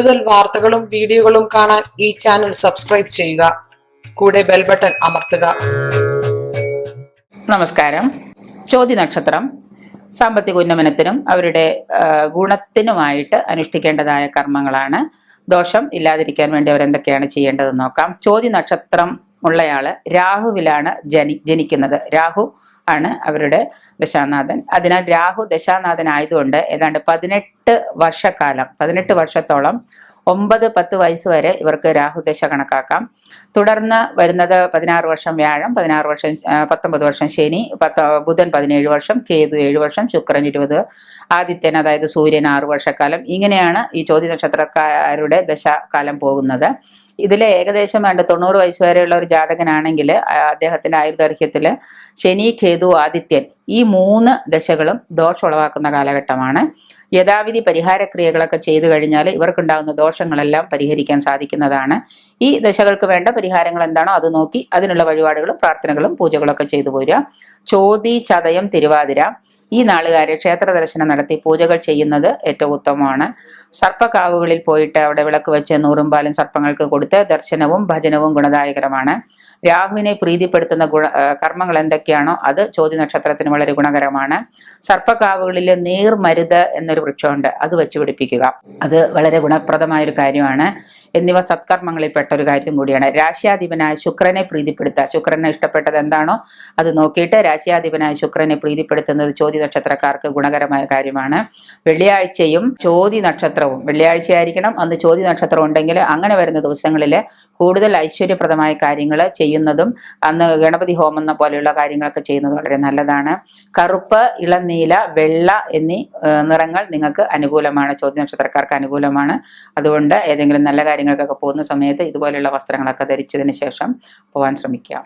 കൂടുതൽ വാർത്തകളും വീഡിയോകളും കാണാൻ ഈ ചാനൽ സബ്സ്ക്രൈബ് ചെയ്യുക. കൂടെ ബെൽ ബട്ടൺ അമർത്തുക. നമസ്കാരം. ചോദ്യ നക്ഷത്രം സാമ്പത്തിക ഉന്നമനത്തിനും അവരുടെ ഗുണത്തിനുമായിട്ട് അനുഷ്ഠിക്കേണ്ടതായ കർമ്മങ്ങളാണ്. ദോഷം ഇല്ലാതിരിക്കാൻ വേണ്ടി അവരെന്തൊക്കെയാണ് ചെയ്യേണ്ടതെന്ന് നോക്കാം. ചോദ്യ നക്ഷത്രം ഉള്ളയാൾ രാഹുവിലാണ് ജനി ജനിക്കുന്നത്. രാഹു ആണ് അവരുടെ ദശാനാഥൻ. അതിനാൽ രാഹു ദശാനാഥൻ ആയതുകൊണ്ട് ഏതാണ്ട് പതിനെട്ട് വർഷക്കാലം പതിനെട്ട് വർഷത്തോളം ഒമ്പത് പത്ത് വയസ്സ് വരെ ഇവർക്ക് രാഹുദശ കണക്കാക്കാം. തുടർന്ന് വരുന്നത് പതിനാറ് വർഷം വ്യാഴം പതിനാറ് വർഷം പത്തൊമ്പത് വർഷം ശനി പത്ത് ബുധൻ പതിനേഴ് വർഷം കേതു ഏഴ് വർഷം ശുക്രൻ ഇരുപത് ആദിത്യൻ അതായത് സൂര്യൻ ആറ് വർഷക്കാലം. ഇങ്ങനെയാണ് ഈ ചോദ്യ നക്ഷത്രക്കാരുടെ ദശാകാലം പോകുന്നത്. ഇതിൽ ഏകദേശം വേണ്ട തൊണ്ണൂറ് വയസ്സ് വരെയുള്ള ഒരു ജാതകനാണെങ്കിൽ അദ്ദേഹത്തിന്റെ ആയുർദൈർഘ്യത്തിൽ ശനി കേതു ആദിത്യൻ ഈ മൂന്ന് ദശകളും ദോഷം ഉളവാക്കുന്ന കാലഘട്ടമാണ്. യഥാവിധി പരിഹാരക്രിയകളൊക്കെ ചെയ്തു കഴിഞ്ഞാൽ ഇവർക്കുണ്ടാകുന്ന ദോഷങ്ങളെല്ലാം പരിഹരിക്കാൻ സാധിക്കുന്നതാണ്. ഈ ദശകൾക്ക് വേണ്ട പരിഹാരങ്ങൾ എന്താണോ അത് നോക്കി അതിനുള്ള വഴിപാടുകളും പ്രാർത്ഥനകളും പൂജകളൊക്കെ ചെയ്തു പോരുക. ചോതി ചതയം തിരുവാതിര. ഈ നാളുകാരെ ക്ഷേത്ര ദർശനം നടത്തി പൂജകൾ ചെയ്യുന്നത് ഏറ്റവും ഉത്തമമാണ്. സർപ്പക്കാവുകളിൽ പോയിട്ട് അവിടെ വിളക്ക് വെച്ച് നൂറും പാലും സർപ്പങ്ങൾക്ക് കൊടുത്ത് ദർശനവും ഭജനവും ഗുണദായകരമാണ്. രാഹുവിനെ പ്രീതിപ്പെടുത്തുന്ന ഗുണ കർമ്മങ്ങൾ എന്തൊക്കെയാണോ അത് ചോദ്യ നക്ഷത്രത്തിന് വളരെ ഗുണകരമാണ്. സർപ്പക്കാവുകളിൽ നീർമരുത് എന്നൊരു വൃക്ഷമുണ്ട് അത് വെച്ച് പിടിപ്പിക്കുക. അത് വളരെ ഗുണപ്രദമായൊരു കാര്യമാണ്. എന്നിവ സത്കർമ്മങ്ങളിൽപ്പെട്ട ഒരു കാര്യം കൂടിയാണ്. രാശ്യാധിപനായ ശുക്രനെ പ്രീതിപ്പെടുത്തുക. ശുക്രനെ ഇഷ്ടപ്പെട്ടത് എന്താണോ അത് നോക്കിയിട്ട് രാശ്യാധിപനായ ശുക്രനെ പ്രീതിപ്പെടുത്തുന്നത് ചോദ്യ നക്ഷത്രക്കാർക്ക് ഗുണകരമായ കാര്യമാണ്. വെള്ളിയാഴ്ചയും ചോതി നക്ഷത്രവും. വെള്ളിയാഴ്ചയായിരിക്കണം. അന്ന് ചോതി നക്ഷത്രം ഉണ്ടെങ്കിൽ അങ്ങനെ വരുന്ന ദിവസങ്ങളിൽ കൂടുതൽ ഐശ്വര്യപ്രദമായ കാര്യങ്ങൾ ചെയ്യുന്നതും അന്ന് ഗണപതി ഹോമം എന്ന പോലെയുള്ള കാര്യങ്ങളൊക്കെ ചെയ്യുന്നത് വളരെ നല്ലതാണ്. കറുപ്പ് ഇളനീല വെള്ള എന്നീ നിറങ്ങൾ നിങ്ങൾക്ക് അനുകൂലമാണ്. ചോദ്യ നക്ഷത്രക്കാർക്ക് അനുകൂലമാണ്. അതുകൊണ്ട് ഏതെങ്കിലും നല്ല കാര്യങ്ങൾക്കൊക്കെ പോകുന്ന സമയത്ത് ഇതുപോലെയുള്ള വസ്ത്രങ്ങളൊക്കെ ധരിച്ചതിന് ശേഷം പോകാൻ ശ്രമിക്കുക.